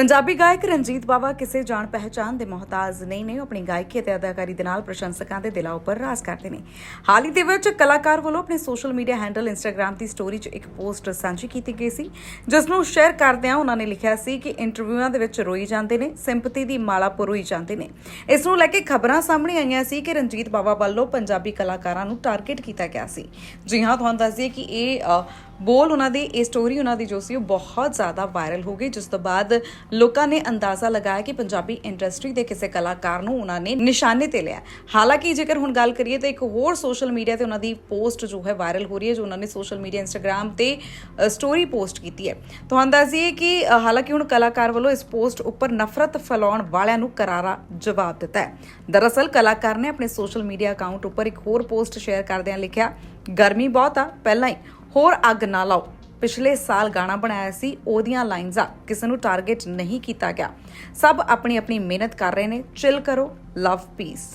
ਪੰਜਾਬੀ ਗਾਇਕ ਰਣਜੀਤ ਬਾਵਾ ਕਿਸੇ ਜਾਣ ਪਹਿਚਾਨ ਦੇ ਮੁਹਤਾਜ ਨਹੀਂ ਨੇ ਆਪਣੀ ਗਾਇਕੀ ਅਤੇ ਅਦਾਕਾਰੀ ਦੇ ਨਾਲ ਪ੍ਰਸ਼ੰਸਕਾਂ ਦੇ ਦਿਲਾਂ ਉੱਪਰ ਰਾਜ ਕਰਦੇ ਨੇ। ਹਾਲ ਹੀ ਦੇ ਵਿੱਚ ਕਲਾਕਾਰ ਵੱਲੋਂ ਆਪਣੇ ਸੋਸ਼ਲ ਮੀਡੀਆ ਹੈਂਡਲ ਇੰਸਟਾਗ੍ਰam ਦੀ ਸਟੋਰੀ 'ਚ ਇੱਕ ਪੋਸਟ ਸਾਂਝੀ ਕੀਤੀ ਗਈ ਸੀ, ਜਿਸ ਨੂੰ ਸ਼ੇਅਰ ਕਰਦਿਆਂ ਉਹਨਾਂ ਨੇ ਲਿਖਿਆ ਸੀ ਕਿ ਇੰਟਰਵਿਊਆਂ ਦੇ ਵਿੱਚ ਰੋਈ ਜਾਂਦੇ ਨੇ ਸਿੰਪਥੀ ਦੀ ਮਾਲਾ ਪਰੋਈ ਜਾਂਦੇ ਨੇ। ਇਸ ਨੂੰ ਲੈ ਕੇ ਖਬਰਾਂ ਸਾਹਮਣੇ ਆਈਆਂ ਸੀ ਕਿ ਰਣਜੀਤ ਬਾਵਾ ਵੱਲੋਂ ਪੰਜਾਬੀ ਕਲਾਕਾਰਾਂ ਨੂੰ ਟਾਰਗੇਟ ਕੀਤਾ ਗਿਆ ਸੀ। ਜੀ ਹਾਂ, ਤੁਹਾਨੂੰ ਦੱਸ ਕਿ ਇਹ ਬੋਲ ਉਹਨਾਂ ਦੀ, ਇਹ ਸਟੋਰੀ ਉਹਨਾਂ ਦੀ ਜੋ ਸੀ, ਉਹ ਬਹੁਤ ਜ਼ਿਆਦਾ ਵਾਇਰਲ ਹੋ ਗਈ, ਜਿਸ ਤੋਂ ਬਾਅਦ ਲੋਕਾਂ ਨੇ ਅੰਦਾਜ਼ਾ ਲਗਾਇਆ ਕਿ ਪੰਜਾਬੀ ਇੰਡਸਟਰੀ ਦੇ ਕਿਸੇ ਕਲਾਕਾਰ ਨੂੰ ਉਹਨਾਂ ਨੇ ਨਿਸ਼ਾਨੇ ਤੇ ਲਿਆ। ਹਾਲਾਂਕਿ ਜੇਕਰ ਹੁਣ ਗੱਲ ਕਰੀਏ ਤਾਂ ਇੱਕ ਹੋਰ ਸੋਸ਼ਲ ਮੀਡੀਆ ਤੇ ਉਹਨਾਂ ਦੀ ਪੋਸਟ ਜੋ ਹੈ ਵਾਇਰਲ ਹੋ ਰਹੀ ਹੈ, ਜੋ ਉਹਨਾਂ ਨੇ ਸੋਸ਼ਲ ਮੀਡੀਆ ਇੰਸਟਾਗ੍ਰam ਤੇ ਸਟੋਰੀ ਪੋਸਟ ਕੀਤੀ ਹੈ। ਤੁਹਾਨੂੰ ਦੱਸਦੀਏ ਕਿ ਹਾਲਾਂਕਿ ਹੁਣ ਕਲਾਕਾਰ ਵੱਲੋਂ ਇਸ ਪੋਸਟ ਉੱਪਰ ਨਫ਼ਰਤ ਫੈਲਾਉਣ ਵਾਲਿਆਂ ਨੂੰ ਕਰਾਰਾ ਜਵਾਬ ਦਿੱਤਾ ਹੈ। ਦਰਅਸਲ ਕਲਾਕਾਰ ਨੇ ਆਪਣੇ ਸੋਸ਼ਲ ਮੀਡੀਆ ਅਕਾਊਂਟ ਉੱਪਰ ਇੱਕ ਹੋਰ ਪੋਸਟ ਸ਼ੇਅਰ ਕਰਦਿਆਂ ਲਿਖਿਆ, ਗਰਮੀ ਬਹੁਤ ਆ, ਪਹਿਲਾਂ ਹੀ। ਹੋਰ ਅੱਗ ਨਾ ਲਾਓ। ਪਿਛਲੇ ਸਾਲ ਗਾਣਾ ਬਣਾਇਆ ਸੀ, ਉਹਦੀਆਂ ਲਾਈਨਜ਼ਾਂ ਕਿਸੇ ਨੂੰ ਟਾਰਗੇਟ ਨਹੀਂ ਕੀਤਾ ਗਿਆ। ਸਭ ਆਪਣੀ ਆਪਣੀ ਮਿਹਨਤ ਕਰ ਰਹੇ ਨੇ। ਚਿਲ ਕਰੋ ਲਵ ਪੀਸ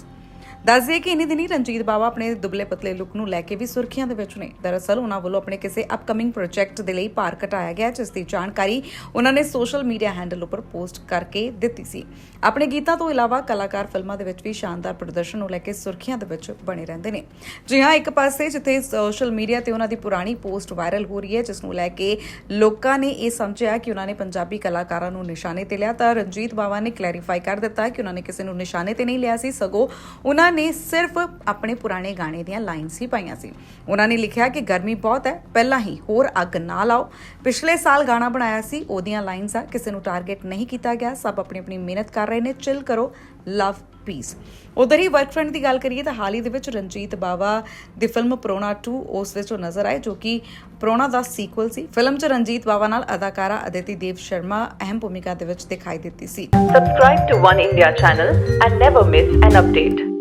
ਦੱਸਦੇ ਕਿ ਇਨੀ ਦਿਨੀ ਰਣਜੀਤ ਬਾਵਾ ਆਪਣੇ ਦੁਬਲੇ ਪਤਲੇ ਲੁੱਕ ਨੂੰ ਲੈ ਕੇ ਵੀ ਸੁਰਖੀਆਂ ਦੇ ਵਿੱਚ ਨੇ। ਦਰਅਸਲ ਉਹਨਾਂ ਵੱਲੋਂ ਆਪਣੇ ਕਿਸੇ ਅਪਕਮਿੰਗ ਪ੍ਰੋਜੈਕਟ ਦੇ ਲਈ ਭਾਰ ਘਟਾਇਆ ਗਿਆ, ਜਿਸ ਦੀ ਜਾਣਕਾਰੀ ਉਹਨਾਂ ਨੇ ਸੋਸ਼ਲ ਮੀਡੀਆ ਹੈਂਡਲ ਉੱਪਰ ਪੋਸਟ ਕਰਕੇ ਦਿੱਤੀ ਸੀ। ਆਪਣੇ ਗੀਤਾਂ ਤੋਂ ਇਲਾਵਾ ਕਲਾਕਾਰ ਫਿਲਮਾਂ ਦੇ ਵਿੱਚ ਵੀ ਸ਼ਾਨਦਾਰ ਪ੍ਰਦਰਸ਼ਨ ਨੂੰ ਲੈ ਕੇ ਸੁਰਖੀਆਂ ਦੇ ਵਿੱਚ ਬਣੇ ਰਹਿੰਦੇ ਨੇ। ਜੀ ਹਾਂ, ਇੱਕ ਪਾਸੇ ਜਿੱਥੇ ਸੋਸ਼ਲ ਮੀਡੀਆ ਤੇ ਉਹਨਾਂ ਦੀ ਪੁਰਾਣੀ ਪੋਸਟ ਵਾਇਰਲ ਹੋ ਰਹੀ ਹੈ, ਜਿਸ ਨੂੰ ਲੈ ਕੇ ਲੋਕਾਂ ਨੇ ਇਹ ਸਮਝਿਆ ਕਿ ਉਹਨਾਂ ਨੇ ਪੰਜਾਬੀ ਕਲਾਕਾਰਾਂ ਨੂੰ ਨਿਸ਼ਾਨੇ ਤੇ ਲਿਆ, ਤਾਂ ਰਣਜੀਤ ਬਾਵਾ ਨੇ ਕਲੈਰੀਫਾਈ ਕਰ ਦਿੱਤਾ ਕਿ ਉਹਨਾਂ ਨੇ ਕਿਸੇ ਨੂੰ ਨਿਸ਼ਾਨੇ ਤੇ ਨਹੀਂ ਲਿਆ ਸੀ। ਸਗੋਂ ਉਹਨਾਂ ਨੇ ਸਿਰਫ ਆਪਣੇ ਪੁਰਾਣੇ ਗਾਣੇ ਦੀਆਂ ਲਾਈਨਸ ਹੀ ਪਾਈਆਂ ਸੀ। ਉਹਨਾਂ ਨੇ ਲਿਖਿਆ ਕਿ ਗਰਮੀ ਬਹੁਤ ਹੈ, ਪਹਿਲਾਂ ਹੀ ਹੋਰ ਅੱਗ ਨਾ ਲਾਓ। ਪਿਛਲੇ ਸਾਲ ਗਾਣਾ ਬਣਾਇਆ ਸੀ, ਉਹਦੀਆਂ ਲਾਈਨਸ ਆ, ਕਿਸੇ ਨੂੰ ਟਾਰਗੇਟ ਨਹੀਂ ਕੀਤਾ ਗਿਆ, ਸਭ ਆਪਣੀ ਆਪਣੀ ਮਿਹਨਤ ਕਰ ਰਹੇ ਨੇ, ਚਿਲ ਕਰੋ, ਲਵ, ਪੀਸ। ਉਧਰ ਹੀ ਵਰਕ ਫਰੈਂਡ ਦੀ ਗੱਲ ਕਰੀਏ ਤਾਂ ਹਾਲ ਹੀ ਦੇ ਵਿੱਚ ਰਣਜੀਤ ਬਾਵਾ ਦੀ ਫਿਲਮ ਪ੍ਰੋਣਾ 2 ਉਸ ਵਿੱਚ ਉਹ ਨਜ਼ਰ ਆਏ, ਜੋ ਕਿ ਪ੍ਰੋਣਾ ਦਾ ਸੀਕੁਅਲ ਸੀ। ਫਿਲਮ 'ਚ ਰਣਜੀਤ ਬਾਵਾ ਨਾਲ ਅਦਾਕਾਰਾ ਅਦਿਤੀ ਦੇਵ ਸ਼ਰਮਾ ਅਹਿਮ ਭੂਮਿਕਾ ਦੇ ਵਿੱਚ ਦਿਖਾਈ ਦਿੱਤੀ ਸੀ। Subscribe to One India channel and never miss an update.